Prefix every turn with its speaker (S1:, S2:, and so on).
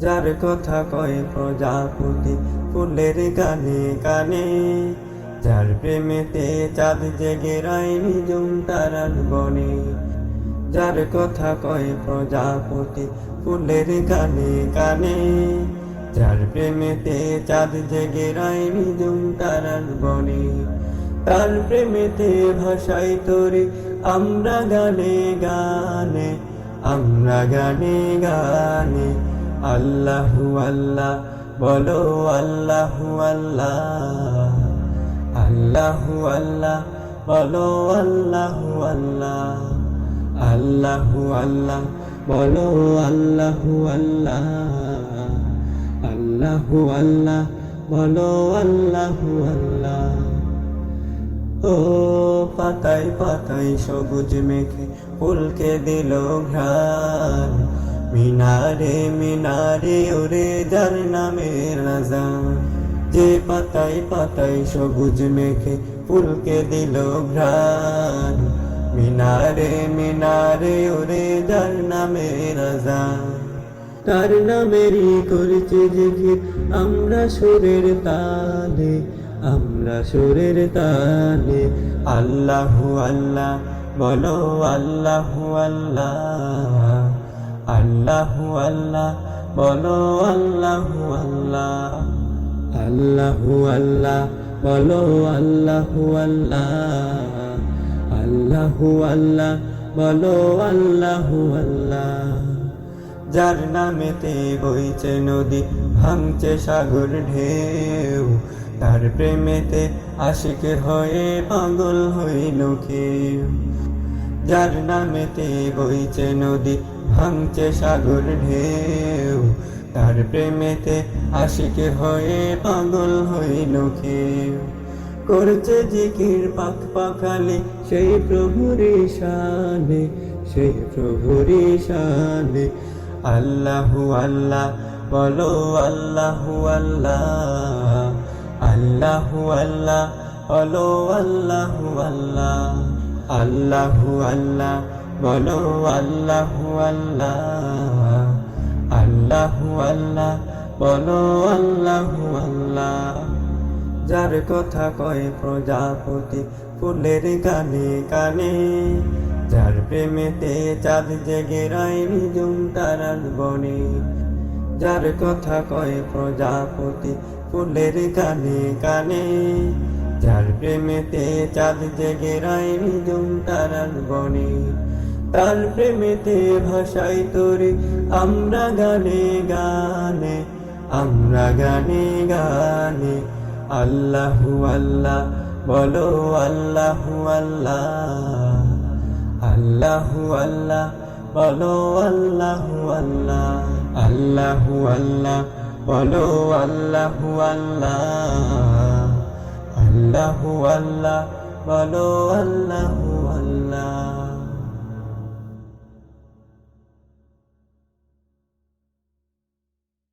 S1: যার কথা কয় প্রজাপতি ফুলের গানে গানে। যার প্রেমেতে চাঁদ জেগে রায়নি জুম তারার বনে যার কথা কয় প্রজাপতি ফুলের গানে গানে। যার প্রেমেতে চাঁদ জেগে রায়নি জুম তারার বনে তার প্রেমেতে ভাষাই তোরে আমরা গানে গানে, আমরা গানে গানে। আল্লাহু আল্লাহ, বলো আল্লাহু আল্লাহ। আল্লাহু আল্লাহ, বলো আল্লাহু আল্লাহ। আল্লাহু আল্লাহ, বলো আল্লাহু আল্লাহ। আল্লাহু আল্লাহ, বলো আল্লাহু আল্লাহ। ও পাতায় পাতায় সবুজ মেঘে ফুলকে দিল ঘ্রাণ। মিনারে মিনারে, ওরে যার নামের রাজান যে পাতায় পাতায় সবুজ মেঘে ফুলকে দিল ঘ্রাণ। মিনারে মিনারে, ওরে যার নামের রাজান তার নামেরই করেছে জিগির আমরা সুরের তালে, আমরা সুরের তালে। আল্লাহু আল্লাহ, বলো আল্লাহু আল্লাহ। আল্লাহু আল্লাহ, বলো আল্লাহু আল্লাহ। আল্লাহু আল্লাহ, বলো আল্লাহু আল্লাহ। আল্লাহু আল্লাহ, বলো আল্লাহু আল্লাহ। যার নামেতে বইছে নদী, ভাঙছে সাগর ঢেউ। তার প্রেমেতে আশিকের হয়ে পাগল হইল কেউ। যার নামেতে বইছে নদী ভাঙছে সাগর ঢেউ। তার প্রেমেতে আশিকের হয়ে পাগল হইল কেউ। করছে জিকির পাক পাখালি সেই প্রভুর শানে সেই প্রভুর শানে আল্লাহু আল্লাহ, বলো আল্লাহু আল্লাহ। আল্লাহু আল্লাহ, বলো আল্লাহু আল্লাহ। আল্লাহু আল্লাহ বলো আল্লাহু, আল্লাহ। আল্লাহু, আল্লাহ। বলো আল্লাহু, আল্লাহ। যার কথা কয় প্রজাপতি ফুলের গানে গানে। যার প্রেমেতে চাঁদ জেগে রায়নি জুম তারার বনে যার কথা কয় প্রজাপতি ফুলের গানে গানে। যার প্রেমেতে চাঁদ জেগে রায়নি জুম তারার বনে তার প্রেমেতে ভাষাই তোরে, আমরা গানে গানে, আমরা গানে গানে। আল্লাহু আল্লাহ, বলো আল্লাহু আল্লাহ। আল্লাহু আল্লাহ, বলো আল্লাহু আল্লাহ। আল্লাহু আল্লাহ, বলো আল্লাহু আল্লাহ। আল্লাহু আল্লাহ, বলো আল্লাহু আল্লাহ।